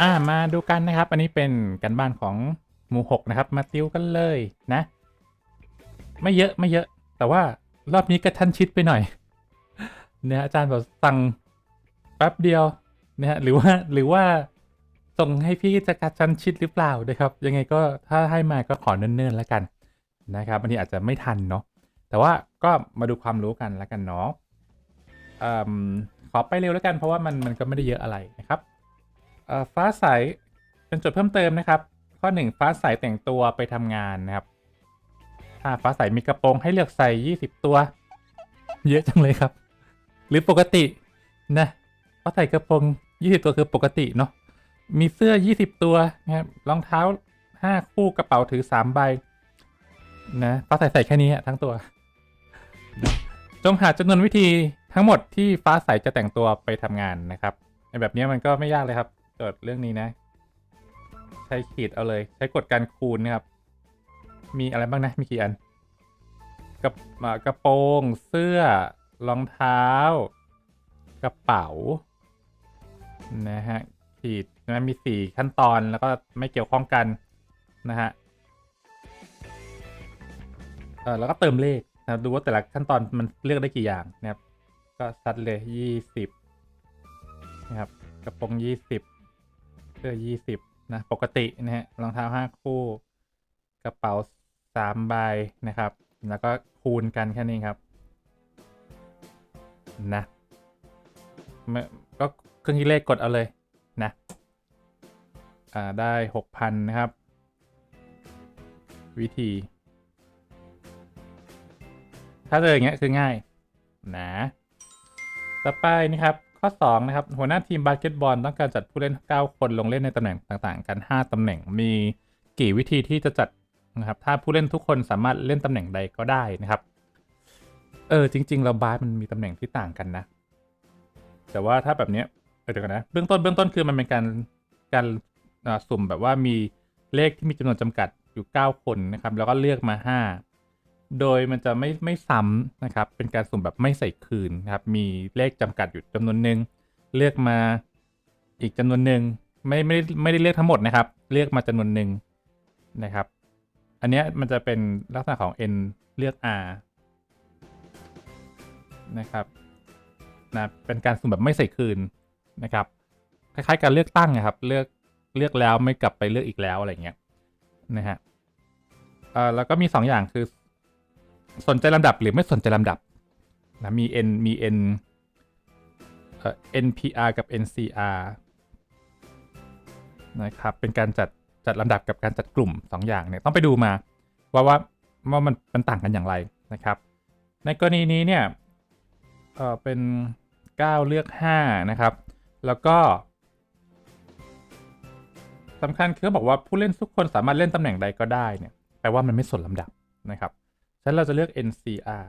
อ่ามาดูกันนะครับ อันนี้เป็นกันบ้านของหมู่หกนะครับ มาติวกันเลยนะ ไม่เยอะไม่เยอะ แต่ว่ารอบนี้กระชั้นชิดไปหน่อยเนี่ยอาจารย์บอกสั่งแป๊บเดียวนะฮะหรือว่าหรือว่าส่งให้พี่จะกระชั้นชิดหรือเปล่านะครับ ยังไงก็ถ้าให้มาก็ขอเนิ่นๆแล้วกันนะครับอันนี้อาจจะไม่ทันเนาะแต่ว่าก็มาดูความรู้กันแล้วกันเนาะอืมขอไปเร็วแล้วกันเพราะว่ามันมันก็ไม่ได้เยอะอะไรนะครับ ฟ้าใสเป็นจุดเพิ่มเติมนะครับ ข้อหนึ่งฟ้าใสแต่งตัวไปทำงานนะครับ ถ้าฟ้าใสมีกระโปรงให้เลือกใส่ 20 ตัว เยอะจังเลยครับ หรือปกตินะฟ้าใส่กระโปรง 20 ตัวคือปกติเนาะมีเสื้อ 20 ตัวนะครับรองเท้า 5 คู่กระเป๋าถือ 3 ใบนะฟ้าใสใส่แค่นี้อะทั้งตัว จงหาจำนวนวิธีทั้งหมดที่ฟ้าใสจะแต่งตัวไปทำงานนะครับในแบบนี้มันก็ไม่ยากเลยครับ จทย์เรื่องนี้นะ ใช้ขีดเอาเลย ใช้กฎการคูณนะครับ มีอะไรบ้างนะ มีกี่อันกระกระโปรงเสื้อรองเท้า กระเป๋า นะฮะ ขีดนะมีสี่ขั้นตอนแล้วก็ไม่เกี่ยวข้องกันนะฮะเออแล้วก็เติมเลขนะดูว่าแต่ละขั้นตอนมันเลือกได้กี่อย่างนะครับ ก็ซัดเลยยี่สิบนะครับ กระโปรงยี่สิบ เสื้อยี่สิบนะ ปกตินะฮะรองเท้าห้าคู่ กระเป๋าสามใบนะครับ แล้วก็คูณกันแค่นี้ครับ นะมก็เครื่องคิดเลขกดเอาเลยนะอ่าได้หกพันนะครับ วิธี ถ้าเจออย่างเงี้ยคือง่าย นะ ต่อไปนะครับ ข้อ2นะครับหัวหน้าทีมบาสเกตบอลต้องการจัดผู้เล่น 9 คนลงเล่นในตำแหน่งต่างๆ กัน 5ตำแหน่งมีกี่วิธีที่จะจัดนะครับถ้าผู้เล่นทุกคนสามารถเล่นตำแหน่งใดก็ได้นะครับเออจริงๆเราบาสมันมีตำแหน่งที่ต่างกันนะ แต่ว่าถ้าแบบเนี้ยเดี๋ยวกันนะเบื้องต้นเบื้องต้นคือมันเป็นการการสุ่มแบบว่ามีเลขที่มีจำนวนจำกัดอยู่ 9 คนนะครับแล้วก็เลือกมา 5 โดยมันจะไม่ไม่ซ้ำนะครับ เป็นการสุ่มแบบไม่ใส่คืนนะครับ มีเลขจำกัดอยู่จำนวนหนึ่ง เลือกมาอีกจำนวนหนึ่งไม่ไม่ได้ไม่ได้เลือกทั้งหมดนะครับ เลือกมาจำนวนหนึ่งนะครับ อันนี้มันจะเป็นลักษณะของ n เลือก r นะครับนะเป็นการสุ่มแบบไม่ใส่คืนนะครับ คล้ายๆ การเลือกตั้งนะครับ เลือกเลือกแล้วไม่กลับไปเลือกอีกแล้วอะไรเงี้ยนะฮะเอ่อแล้วก็มี 2 อย่างคือ สนใจลำดับหรือไม่สนใจลำดับนะมี n มี n เอ่อ npr กับ ncr นะครับเป็นการจัดจัดลำดับกับการจัดกลุ่ม 2 อย่างเนี่ยต้องไปดูมาว่าว่าว่ามันมันต่างกันอย่างไรนะครับ ในกรณีนี้เนี่ยเออเป็น 9 เลือก 5 นะครับ แล้วก็สำคัญคือบอกว่าผู้เล่นทุกคนสามารถเล่นตำแหน่งใดก็ได้เนี่ยแปลว่ามันไม่สนลำดับนะครับ นั้นเราจะเลือก NCR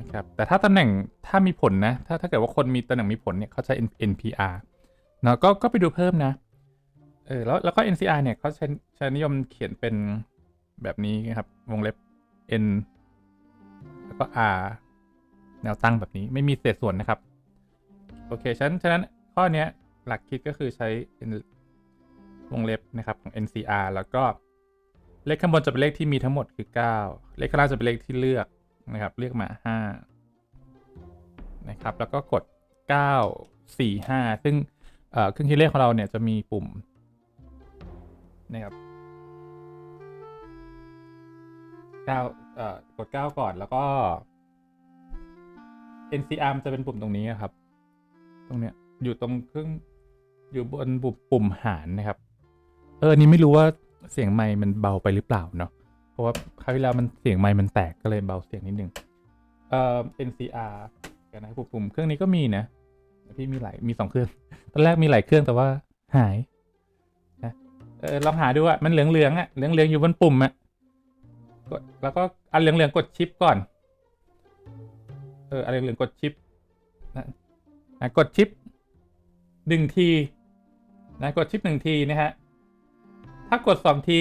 นะครับ แต่ถ้าตำแหน่งถ้ามีผลนะ ถ้าถ้าเกิดว่าคนมีตำแหน่งมีผลเนี่ยเขาใช้ NPR เนาะก็ก็ไปดูเพิ่มนะ เออแล้วแล้วก็ NCR เนี่ยเขาใช้ใช้นิยมเขียนเป็นแบบนี้ครับ วงเล็บ N แล้วก็ R แนวตั้งแบบนี้ไม่มีเศษส่วนนะครับ โอเคฉะนั้นฉะนั้นข้อนี้หลักคิดก็คือใช้วงเล็บนะครับของ NCR แล้วก็ เลขข้างบนจะเป็นเลขที่มีทั้งหมดคือ 9 เลขข้างล่างจะเป็นเลขที่เลือกนะครับ เลือกมา 5 นะครับ แล้วก็กด 9 4 5 ซึ่งเอ่อเครื่องคิดเลขของเราเนี่ยจะมีปุ่มนะครับ9เอ่อกด 9 ก่อนแล้วก็ NCR จะเป็นปุ่มตรงนี้ครับ ตรงเนี้ยอยู่ตรงเครื่องอยู่บนปุ่มปุ่มหารนะครับ เออนนี่ไม่รู้ว่า เสียงไมค์มันเบาไปหรือเปล่าเนาะเพราะว่าคราวที่แล้วมันเสียงไมค์มันแตกก็เลยเบาเสียงนิดนึงเอ่อ NCR กันนะปุ่มเครื่องนี้ก็มีนะพี่มีหลายมีสองเครื่องตอนแรกมีหลายเครื่องแต่ว่าหายนะเออลองหาดูอะมันเหลืองๆอะเหลืองๆอยู่บนปุ่มอะกดแล้วก็อันเหลืองๆกดชิปก่อนเอออันเหลืองๆกดชิปนะนะกดชิปหนึ่งทีนะกดชิปหนึ่งทีนะฮะ ถ้ากดสองที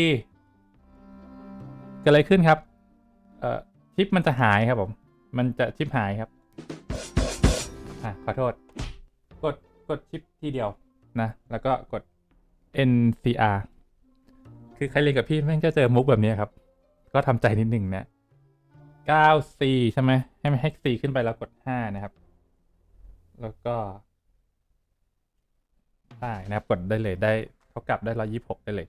เกิดอะไรขึ้นครับ เอ่อชิปมันจะหายครับผม มันจะชิปหายครับ อะขอโทษ กดกดชิปทีเดียวนะ แล้วก็กด NCR คือใครเรียนกับพี่แม่งจะเจอมุกแบบนี้ครับ ก็ทำใจนิดหนึ่งนะ 9C ใช่ไหมให้มันให้ C ขึ้นไปแล้วกด 5 นะครับ แล้วก็ได้นะครับ กดได้เลยได้เท่ากลับได้ 126 ได้เลย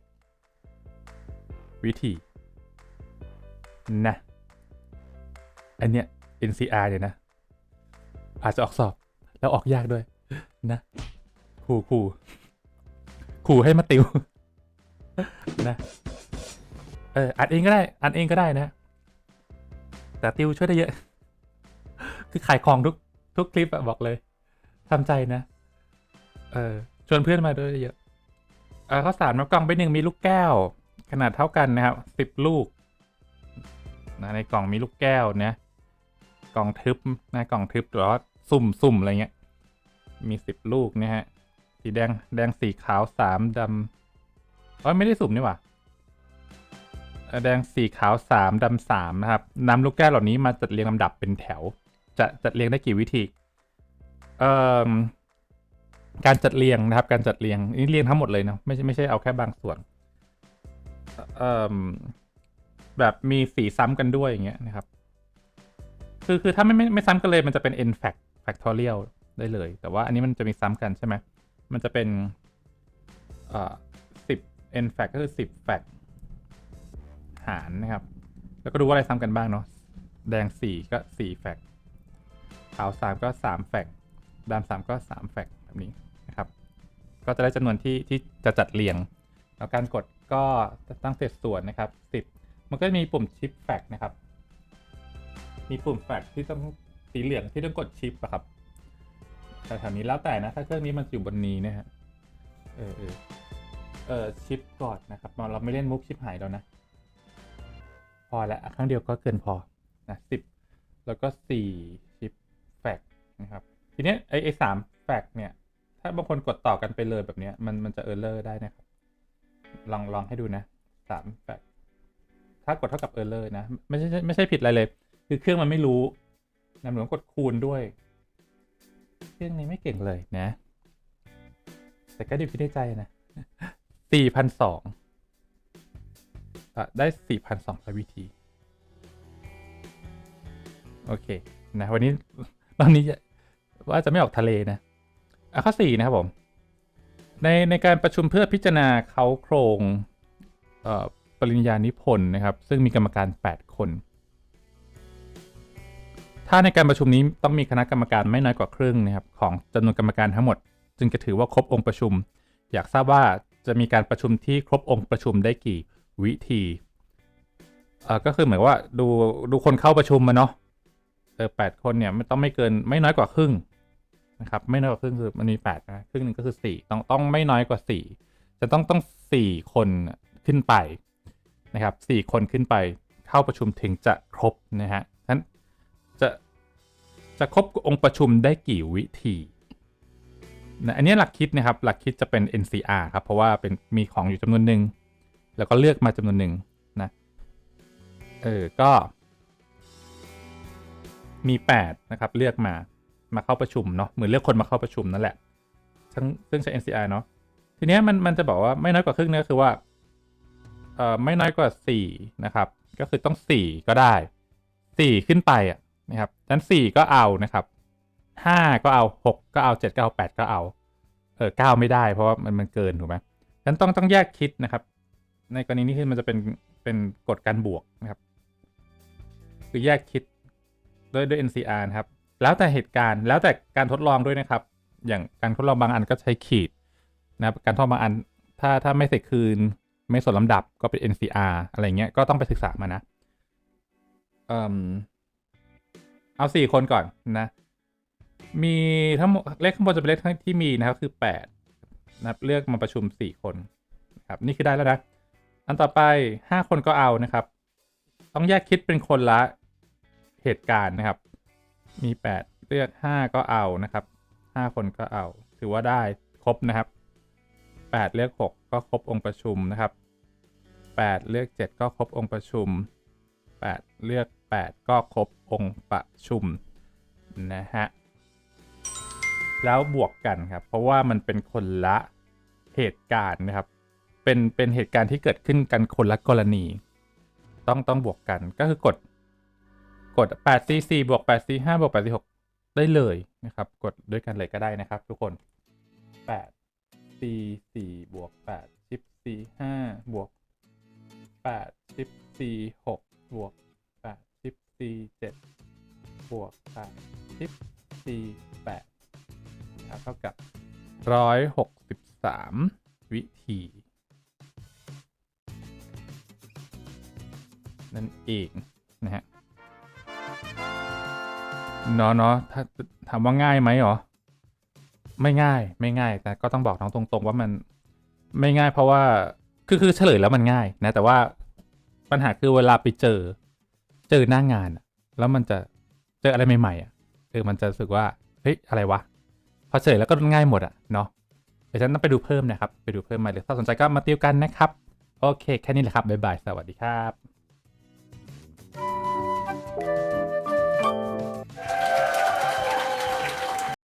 วิธีนะอันเนี้ย NCR เนี่ยนะ อาจจะออกสอบแล้วออกยากด้วย นะครูครูครูให้มาติว นะ เอออัดเองก็ได้ อัดเองก็ได้นะ แต่ติวช่วยได้เยอะ คือขายของทุกทุกคลิปอะบอกเลยทำใจนะ เออชวนเพื่อนมาด้วยเยอะ เออข้าวสารมากล่องไปหนึ่งมีลูกแก้ว ขนาดเท่ากันนะครับสิบลูกนะในกล่องมีลูกแก้วนะกล่องทึบนะกล่องทึบหรือว่าสุ่มสุ่มอะไรเงี้ย มีสิบลูกนะฮะสีแดงแดงสีขาวสามดำเอ้ยไม่ได้สุ่มนี่หว่าแดงสีขาวสามดำสามนะครับนำลูกแก้วเหล่านี้มาจัดเรียงลำดับเป็นแถว จะจัดเรียงได้กี่วิธีเอ่อการจัดเรียงนะครับ การจัดเรียงนี่เรียงทั้งหมดเลยนะไม่ใช่ไม่ใช่เอาแค่บางส่วน แบบมีสีซ้ำกันด้วยอย่างเงี้ยนะครับ คือคือถ้าไม่ไม่ไม่ซ้ำกันเลยมันจะเป็น n fact factorial ได้เลย แต่ว่าอันนี้มันจะมีซ้ำกันใช่ไหมมันจะเป็นเอ่อสิบ n fact ก็คือสิบ fact หารนะครับ แล้วก็ดูว่าอะไรซ้ำกันบ้างเนาะแดงสี่ก็สี่ fact ขาวสามก็สาม fact ดำสามก็สาม fact แบบนี้นะครับ ก็จะได้จำนวนที่ที่จะจัดเรียง แล้วการกด ก็ตั้งเศษส่วนนะครับสิบมันก็จะมีปุ่มชิป fact นะครับ มีปุ่ม fact ที่ต้องสีเหลืองที่ต้องกดชิปอะครับแถวนี้แล้วแต่นะ ถ้าเครื่องนี้มันอยู่บนนี้นะฮะเออเออเออชิปก่อนนะครับ เราไม่เล่นมุกชิปหายแล้วนะ พอแล้วครั้งเดียวก็เกินพอนะสิบแล้วก็สี่ชิปแฟกนะครับ ทีเนี้ยไอไอสามแฟกเนี่ย ถ้าบางคนกดต่อกันไปเลยแบบเนี้ยมันมันจะเออร์เลอร์ได้นะครับ ลองลองให้ดูนะสามแฟกถ้ากดเท่ากับเออร์เลอร์นะ ไม่ใช่ไม่ใช่ผิดอะไรเลย คือเครื่องมันไม่รู้นะหมือนกดคูณด้วย เครื่องนี้ไม่เก่งเลยนะ แต่ก็ดีคิดในใจนะสี่พันสองได้สี่พันสองวิธี โอเค นะ วันนี้รอบนี้จะว่าจะไม่ออกทะเลนะ อะข้อสี่นะครับผม ในในการประชุมเพื่อพิจารณาเขาโครงปริญญานิพนธ์นะครับ ซึ่งมีกรรมการ 8 คน ถ้าในการประชุมนี้ต้องมีคณะกรรมการไม่น้อยกว่าครึ่งนะครับของจำนวนกรรมการทั้งหมด จึงจะถือว่าครบองค์ประชุม อยากทราบว่าจะมีการประชุมที่ครบองค์ประชุมได้กี่วิธีก็คือเหมือนว่าดูดูคนเข้าประชุมมาเนาะเออแปดคนเนี่ยไม่ต้องไม่เกินไม่น้อยกว่าครึ่ง นะครับ ไม่น้อยกว่าครึ่งคือมันมีแปดนะครึ่งหนึ่งก็คือสี่ต้องต้องไม่น้อยกว่าสี่จะต้องต้องสี่คนขึ้นไปนะครับสี่คนขึ้นไปเข้าประชุมถึงจะครบนะฮะฉะนั้นจะจะครบองค์ประชุมได้กี่วิธีนะอันนี้หลักคิดนะครับ หลักคิดจะเป็น NCR ครับ เพราะว่าเป็นมีของอยู่จำนวนหนึ่ง แล้วก็เลือกมาจำนวนหนึ่งนะ เออ ก็ มี 8 นะครับ เลือกมา มาเข้าประชุมเนาะเหมือนเลือกคนมาเข้าประชุมนั่นแหละซึ่งซึ่งใช้ NCR เนาะทีเนี้ยมันมันจะบอกว่าไม่น้อยกว่าครึ่งเนี่ยคือว่าเอ่อไม่น้อยกว่า4นะครับ ก็คือต้อง 4 ก็ได้ 4 ขึ้นไปอะนะครับฉะนั้นสี่ก็เอานะครับห้าก็เอาหกก็เอาเจ็ดก็เอาแปดก็เอาเออเก้าไม่ได้เพราะว่ามันมันเกินถูกไหมฉะนั้นต้องต้องแยกคิดนะครับ ในกรณีนี้คือมันจะเป็นเป็นกฎการบวกนะครับ คือแยกคิดด้วยด้วย NCR นะครับ แล้วแต่เหตุการณ์แล้วแต่การทดลองด้วยนะครับ อย่างการทดลองบางอันก็ใช้ขีดนะครับการทดลองบางอันถ้าถ้าไม่ใส่คืน ไม่ส่วนลำดับก็เป็น NCR อะไรเงี้ยก็ต้องไปศึกษามานะเอ่อเอาสี่คนก่อนนะ มีทั้งหมดเลขข้างบนจะเป็นเลขที่มีนะครับคือแปดนะเลือกมาประชุมสี่คนครับนี่คือได้แล้วนะอันต่อไปห้าคนก็เอานะครับ ต้องแยกคิดเป็นคนละเหตุการณ์นะครับ มีแปดเลือกห้าก็เอานะครับห้าคนก็เอา ถือว่าได้ครบนะครับแปดเลือกหกก็ครบองค์ประชุมนะครับแปดเลือกเจ็ดก็ครบองค์ประชุม 8 เลือก 8 ก็ครบองค์ประชุมนะฮะแล้วบวกกันครับ เพราะว่ามันเป็นคนละเหตุการณ์นะครับ เป็นเป็นเหตุการณ์ที่เกิดขึ้นกันคนละกรณี ต้องต้องบวกกันก็คือกด กด8 c 4บวก8 c 5บวก8 c 6ได้เลยนะครับ กดด้วยกันเลยก็ได้นะครับ ทุกคน8 c 4บวก8 10 c 5บวก8 10 c 6บวก8 10 c 7บวก8 10 c 8นะครับเท่ากับ 163 วิธีนั่นเองนะฮะ เนาะเนาะถ้าถามว่าง่ายไหมหรอ ไม่ง่ายไม่ง่าย แต่ก็ต้องบอกน้องตรง ๆ ว่ามันไม่ง่ายเพราะว่าคือคือเฉลยแล้วมันง่ายนะ แต่ว่าปัญหาคือเวลาไปเจอ เจอหน้างาน แล้วมันจะเจออะไรใหม่ๆอะเออมันจะรู้สึกว่าเฮ้ยอะไรวะพอเฉลยแล้วก็ง่ายหมดอะเนาะเดี๋ยวฉันต้องไปดูเพิ่มนะครับ ไปดูเพิ่มมาเลยถ้าสนใจก็มาติวกันนะครับ โอเค แค่นี้แหละครับบ๊ายบาย สวัสดีครับ